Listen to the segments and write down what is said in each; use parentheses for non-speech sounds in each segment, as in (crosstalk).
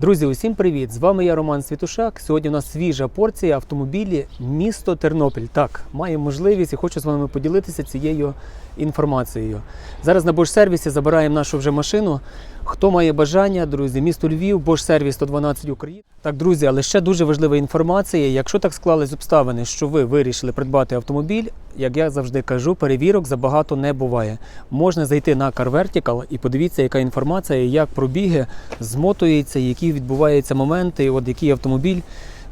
Друзі, усім привіт! З вами я Роман Світушак. Сьогодні у нас свіжа порція автомобілі місто Тернопіль. Так, маю можливість і хочу з вами поділитися цією інформацією. Зараз на Бош-сервісі забираємо нашу вже машину. Хто має бажання, друзі, місто Львів, Bosch сервіс 112 Україн. Так, друзі, але ще дуже важлива інформація. Якщо так склались обставини, що ви вирішили придбати автомобіль, як я завжди кажу, перевірок забагато не буває. Можна зайти на Car Vertical і подивіться, яка інформація, як пробіги змотуються, які відбуваються моменти, от який автомобіль.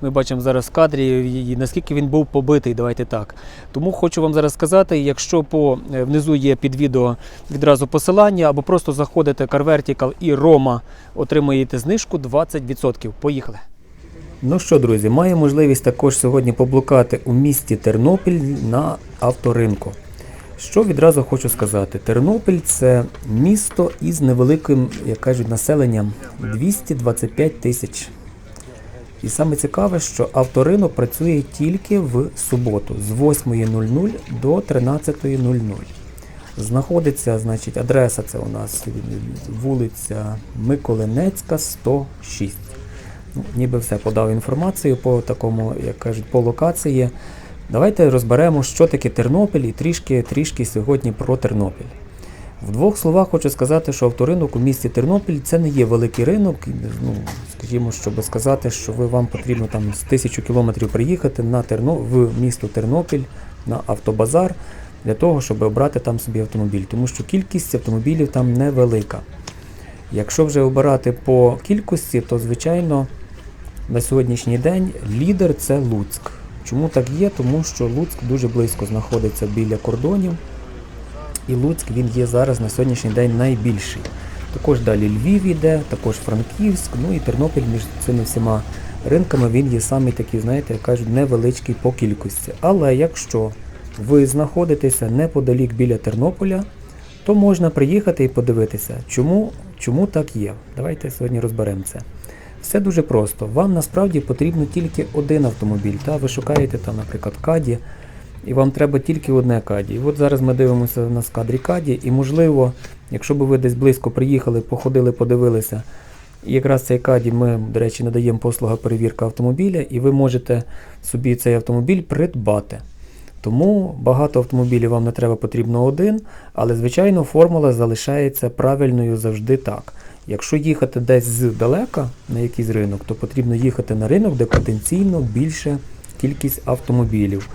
Ми бачимо зараз в кадрі, і наскільки він був побитий, давайте так. Тому хочу вам зараз сказати, якщо по е, внизу є під відео відразу посилання, або просто заходите Car Vertical і Рома, отримаєте знижку 20%. Поїхали. Ну що, друзі, маю можливість також сьогодні поблукати у місті Тернопіль на авторинку. Що відразу хочу сказати, Тернопіль це місто із невеликим, як кажуть, населенням 225 тисяч. І саме цікаве, що авторинок працює тільки в суботу з 8.00 до 13.00. Знаходиться, значить, адреса це у нас вулиця Миколинецька, 106. Ну, ніби все подав інформацію по такому, як кажуть, по локації. Давайте розберемо, що таке Тернопіль і трішки, трішки сьогодні про Тернопіль. В двох словах хочу сказати, що авторинок у місті Тернопіль це не є великий ринок. Ну, скажімо, щоб сказати, що ви вам потрібно там з тисячу кілометрів приїхати на Терно... в місто Тернопіль на автобазар для того, щоб обрати там собі автомобіль. Тому що кількість автомобілів там невелика. Якщо вже обирати по кількості, то звичайно на сьогоднішній день лідер це Луцьк. Чому так є? Тому що Луцьк дуже близько знаходиться біля кордонів. І Луцьк він є зараз на сьогоднішній день найбільший. Також далі Львів іде, також Франківськ, ну і Тернопіль між цими всіма ринками він є самий такий, знаєте, як кажуть, невеличкий по кількості. Але якщо ви знаходитеся неподалік біля Тернополя, то можна приїхати і подивитися, чому, чому так є. Давайте сьогодні розберемо це. Все дуже просто. Вам насправді потрібно тільки один автомобіль. Та? Ви шукаєте там, наприклад, Каді, і вам треба тільки одне каді. І от зараз ми дивимося на кадрі каді, і можливо, якщо б ви десь близько приїхали, походили, подивилися, і якраз цей каді ми, до речі, надаємо послуга перевірка автомобіля, і ви можете собі цей автомобіль придбати. Тому багато автомобілів вам не треба потрібно один, але звичайно формула залишається правильною завжди так. Якщо їхати десь здалека на якийсь ринок, то потрібно їхати на ринок, де потенційно більша кількість автомобілів.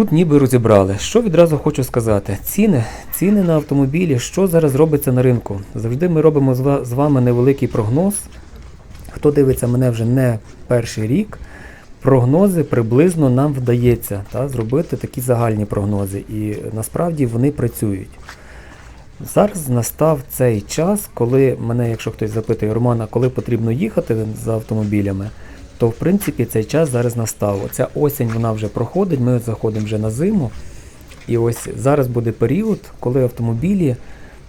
Тут ніби розібрали. Що відразу хочу сказати? Ціни, ціни на автомобілі, що зараз робиться на ринку. Завжди ми робимо з вами невеликий прогноз. Хто дивиться мене вже не перший рік, прогнози приблизно нам вдається та, зробити такі загальні прогнози. І насправді вони працюють. Зараз настав цей час, коли мене, якщо хтось запитує Романа, коли потрібно їхати за автомобілями, то в принципі цей час зараз настав. Оця осінь вона вже проходить, ми заходимо вже на зиму. І ось зараз буде період, коли автомобілі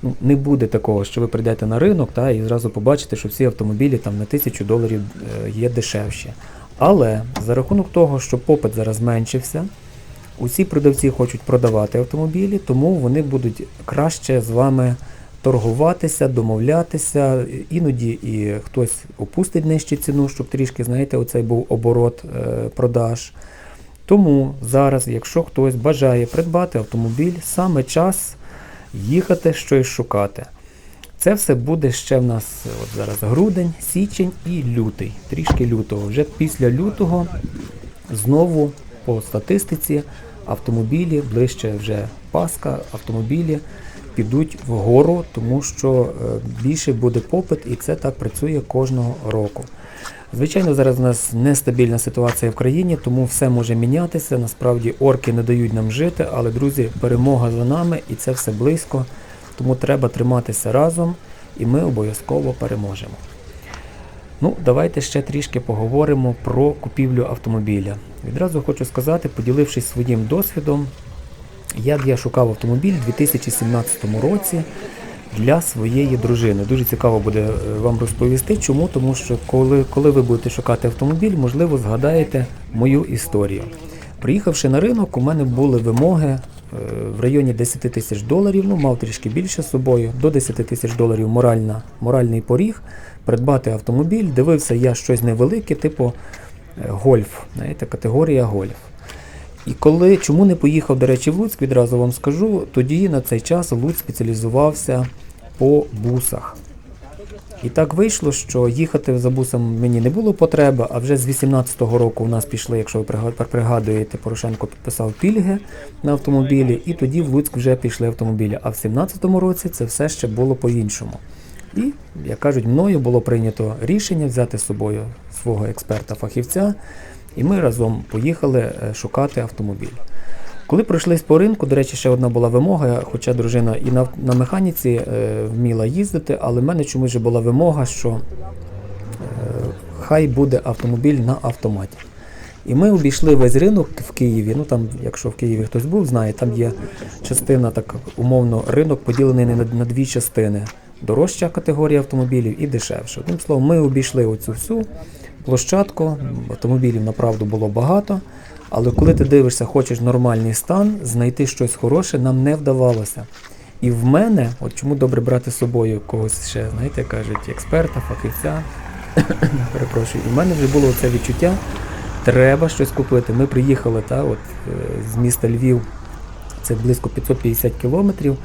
ну, не буде такого, що ви прийдете на ринок та, і зразу побачите, що всі автомобілі там на тисячу доларів е, є дешевші. Але за рахунок того, що попит зараз зменшився, усі продавці хочуть продавати автомобілі, тому вони будуть краще з вами торгуватися, домовлятися. Іноді і хтось опустить нижче ціну, щоб трішки, знаєте, оцей був оборот е, продаж. Тому зараз, якщо хтось бажає придбати автомобіль, саме час їхати щось шукати. Це все буде ще в нас от зараз грудень, січень і лютий. Трішки лютого. Вже після лютого знову по статистиці автомобілі, ближче вже Пасха, автомобілі підуть вгору, тому що е, більше буде попит, і це так працює кожного року. Звичайно, зараз у нас нестабільна ситуація в країні, тому все може мінятися. Насправді орки не дають нам жити, але, друзі, перемога за нами і це все близько. Тому треба триматися разом, і ми обов'язково переможемо. Ну, давайте ще трішки поговоримо про купівлю автомобіля. Відразу хочу сказати, поділившись своїм досвідом, як я шукав автомобіль у 2017 році для своєї дружини. Дуже цікаво буде е, вам розповісти, чому, тому що коли, коли ви будете шукати автомобіль, можливо, згадаєте мою історію. Приїхавши на ринок, у мене були вимоги в районі 10 тисяч доларів, ну мав трішки більше з собою, до 10 тисяч доларів моральна, моральний поріг, придбати автомобіль. Дивився я щось невелике, типу е, гольф, знаєте, категорія гольф. І коли чому не поїхав, до речі, в Луцьк, відразу вам скажу, тоді на цей час Луцьк спеціалізувався по бусах. І так вийшло, що їхати за бусом мені не було потреби, а вже з 18-го року у нас пішли, якщо ви пригадуєте, Порошенко підписав пільги на автомобілі, і тоді в Луцьк вже пішли автомобілі. А в 17-му році це все ще було по-іншому. І, як кажуть, мною було прийнято рішення взяти з собою свого експерта-фахівця, і ми разом поїхали е, шукати автомобіль. Коли пройшлись по ринку, до речі, ще одна була вимога, хоча дружина і на, на механіці е, вміла їздити, але в мене чомусь вже була вимога, що е, хай буде автомобіль на автоматі. І ми обійшли весь ринок в Києві. Ну там, якщо в Києві хтось був, знає, там є частина, так умовно, ринок поділений на, на дві частини: дорожча категорія автомобілів і дешевша. Одним словом, ми обійшли оцю всю площадку. Автомобілів направду було багато. Але коли ти дивишся, хочеш нормальний стан, знайти щось хороше нам не вдавалося. І в мене, от чому добре брати з собою когось ще, знаєте, кажуть, експерта, фахівця. (coughs) Перепрошую, і в мене вже було це відчуття, треба щось купити. Ми приїхали та, от, е, з міста Львів, це близько 550 кілометрів.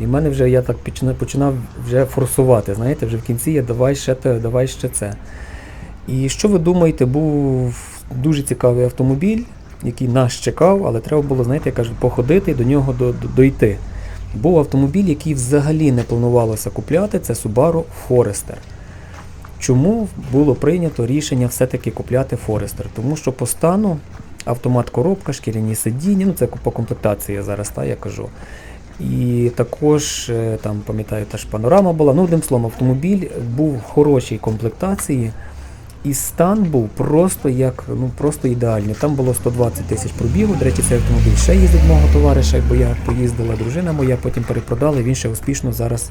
І в мене вже я так починав, вже форсувати. Знаєте, вже в кінці я давай ще те, давай ще це. І що ви думаєте, був дуже цікавий автомобіль, який нас чекав, але треба було, знаєте, як кажуть, походити і до нього до, до, дойти. Був автомобіль, який взагалі не планувалося купляти, це Subaru Forester. Чому було прийнято рішення все-таки купляти Forester? Тому що по стану автомат коробка, шкіряні сидіння, ну це по комплектації я зараз та, я кажу. І також е, там, пам'ятаю, та ж панорама була. Ну, одним словом, автомобіль був в хорошій комплектації. І стан був просто як ну просто ідеальний. Там було 120 тисяч пробігу. До речі, цей автомобіль ще їздить мого товариша, бо я поїздила дружина моя, потім перепродали. Він ще успішно зараз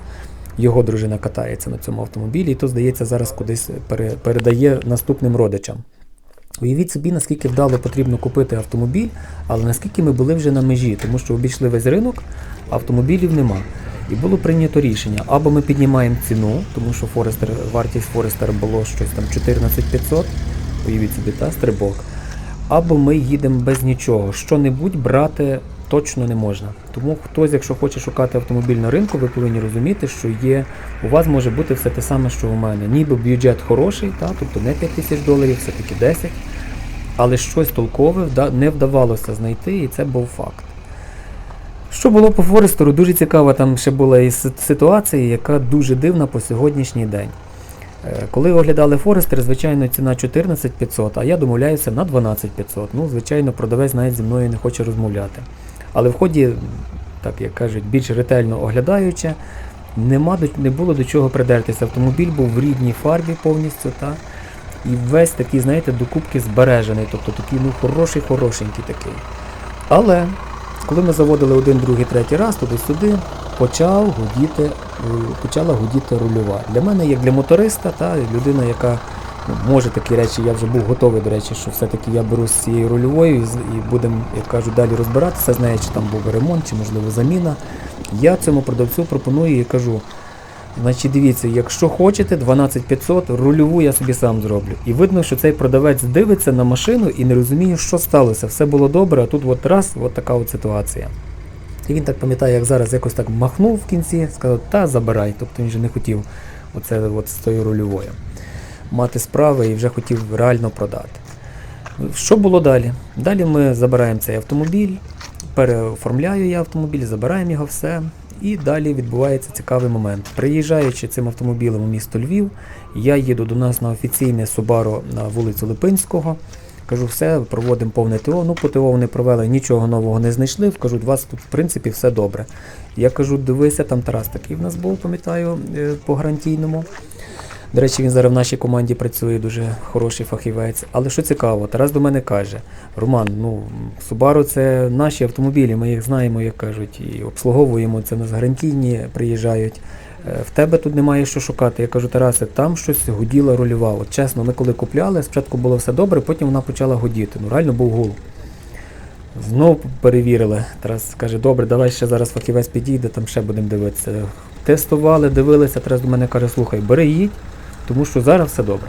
його дружина катається на цьому автомобілі, і то, здається, зараз кудись пере, передає наступним родичам. Уявіть собі, наскільки вдало потрібно купити автомобіль, але наскільки ми були вже на межі, тому що обійшли весь ринок, автомобілів нема. І було прийнято рішення, або ми піднімаємо ціну, тому що Форестер, вартість Форестер було щось там 14500, уявіть собі, та, стрибок. Або ми їдемо без нічого. Що-небудь брати точно не можна. Тому хтось, якщо хоче шукати автомобіль на ринку, ви повинні розуміти, що є, у вас може бути все те саме, що у мене. Ніби бюджет хороший, та, тобто не 5 тисяч доларів, все-таки 10. Але щось толкове не вдавалося знайти, і це був факт. Що було по Форестеру, дуже цікава там ще була і ситуація, яка дуже дивна по сьогоднішній день. Е, Коли оглядали Форестер, звичайно, ціна 14 500, а я домовляюся на 12 500. Ну, звичайно, продавець навіть зі мною не хоче розмовляти. Але в ході, так як кажуть, більш ретельно оглядаючи, нема не було до чого придертися. Автомобіль був в рідній фарбі повністю, та, і весь такий, знаєте, докупки збережений, тобто такий ну, хороший, хорошенький такий. Але коли ми заводили один, другий, третій раз туди-сюди, почав гудіти, е, почала гудіти рульова. Для мене, як для моториста, та людина, яка ну, може такі речі, я вже був готовий, до речі, що все-таки я беру з цією рульовою і, будемо, як кажуть, далі розбиратися з чи там був ремонт, чи можливо заміна. Я цьому продавцю пропоную і кажу. Значить, дивіться, якщо хочете 12500, рульову я собі сам зроблю. І видно, що цей продавець дивиться на машину і не розуміє, що сталося. Все було добре, а тут от раз, от така от ситуація. І він так пам'ятає, як зараз якось так махнув в кінці, сказав, та забирай. Тобто він же не хотів оце от з тою рульовою мати справи і вже хотів реально продати. Що було далі? Далі ми забираємо цей автомобіль, переоформляю я автомобіль, забираємо його все. І далі відбувається цікавий момент. Приїжджаючи цим автомобілем у місто Львів, я їду до нас на офіційне Subaru на вулицю Липинського. Кажу, все, проводимо повне ТО. Ну, по ТО вони провели, нічого нового не знайшли. Кажуть, у вас тут, в принципі, все добре. Я кажу, дивися, там Тарас такий в нас був, пам'ятаю, е, по гарантійному. До речі, він зараз в нашій команді працює, дуже хороший фахівець. Але що цікаво, Тарас до мене каже: Роман, ну Subaru це наші автомобілі, ми їх знаємо, як кажуть, і обслуговуємо. Це у нас гарантійні приїжджають. Е, В тебе тут немає що шукати. Я кажу, Тарасе, там щось гуділа рульова. От чесно, ми коли купляли, спочатку було все добре, потім вона почала гудіти. Ну реально був гул. Знов перевірили. Тарас каже, добре, давай ще зараз фахівець підійде, там ще будемо дивитися. Тестували, дивилися, Тарас до мене каже, слухай, бери їдь, тому що зараз все добре.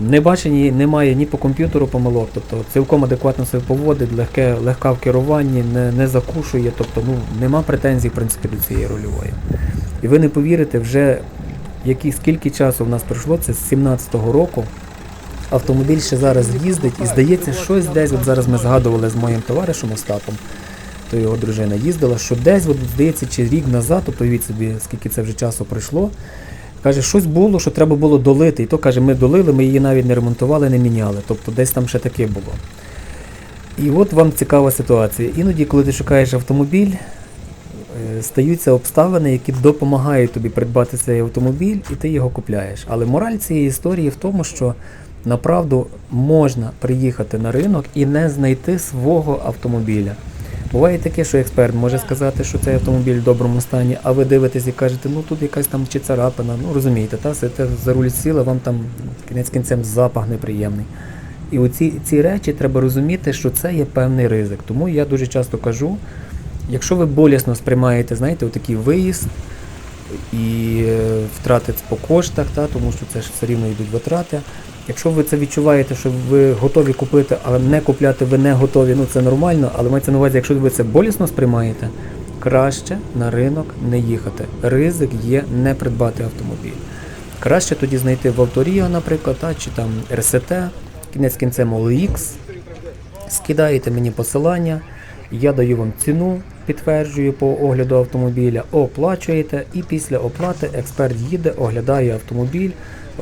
Не бачені, немає ні по комп'ютеру помилок, тобто цілком адекватно себе поводить, легке, легка в керуванні, не, не закушує, тобто ну, нема претензій в принципі, до цієї рульової. І ви не повірите, вже які, скільки часу в нас пройшло, це з 17-го року. Автомобіль ще зараз їздить і здається, щось десь, от зараз ми згадували з моїм товаришем Остапом, то його дружина їздила, що десь, от, здається, чи рік назад, тобто уявіть собі, скільки це вже часу пройшло, каже, щось було, що треба було долити. І то каже, ми долили, ми її навіть не ремонтували, не міняли. Тобто десь там ще таке було. І от вам цікава ситуація. Іноді, коли ти шукаєш автомобіль, е, стаються обставини, які допомагають тобі придбати цей автомобіль, і ти його купляєш. Але мораль цієї історії в тому, що направду можна приїхати на ринок і не знайти свого автомобіля. Буває таке, що експерт може сказати, що цей автомобіль в доброму стані, а ви дивитесь і кажете, ну тут якась там чи царапина, ну розумієте, та сидите за руль сіла, вам там кінець кінцем запах неприємний. І оці ці речі треба розуміти, що це є певний ризик. Тому я дуже часто кажу, якщо ви болісно сприймаєте, знаєте, отакий виїзд і е, втрати по коштах, та, тому що це ж все рівно йдуть витрати. Якщо ви це відчуваєте, що ви готові купити, але не купляти ви не готові, ну це нормально, але мається на увазі, якщо ви це болісно сприймаєте, краще на ринок не їхати. Ризик є не придбати автомобіль. Краще тоді знайти в Авторіо, наприклад, та, чи там РСТ, кінець кінцем OLX, скидаєте мені посилання, я даю вам ціну, підтверджую по огляду автомобіля, оплачуєте, і після оплати експерт їде, оглядає автомобіль,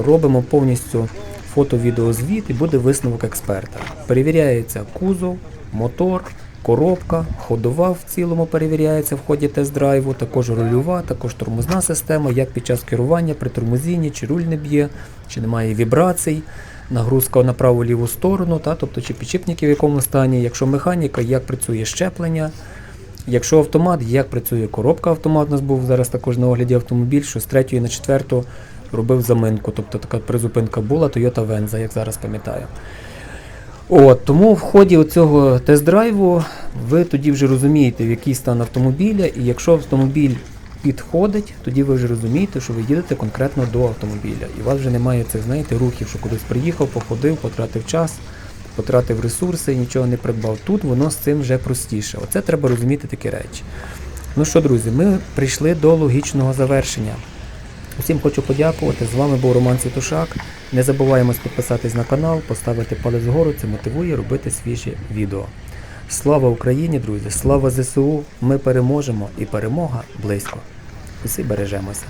робимо повністю фото-відеозвіт і буде висновок експерта. Перевіряється кузов, мотор, коробка, ходова в цілому перевіряється в ході тест-драйву, також рульова, також тормозна система, як під час керування при тормозінні, чи руль не б'є, чи немає вібрацій, нагрузка на праву ліву сторону, та, тобто чи підшипники в якому стані, якщо механіка, як працює щеплення. Якщо автомат, як працює коробка автомат, у нас був зараз також на огляді автомобіль, що з третьої на четверту робив заминку. Тобто така призупинка була Toyota Venza, як зараз пам'ятаю. От, тому в ході цього тест-драйву ви тоді вже розумієте, в який стан автомобіля, і якщо автомобіль підходить, тоді ви вже розумієте, що ви їдете конкретно до автомобіля. І у вас вже немає цих, знаєте, рухів, що кудись приїхав, походив, потратив час, потратив ресурси нічого не придбав. Тут воно з цим вже простіше. Оце треба розуміти такі речі. Ну що, друзі, ми прийшли до логічного завершення. Усім хочу подякувати. З вами був Роман Світушак. Не забуваємось підписатись на канал, поставити палець вгору, це мотивує робити свіжі відео. Слава Україні, друзі! Слава ЗСУ! Ми переможемо і перемога близько. Усі бережемося.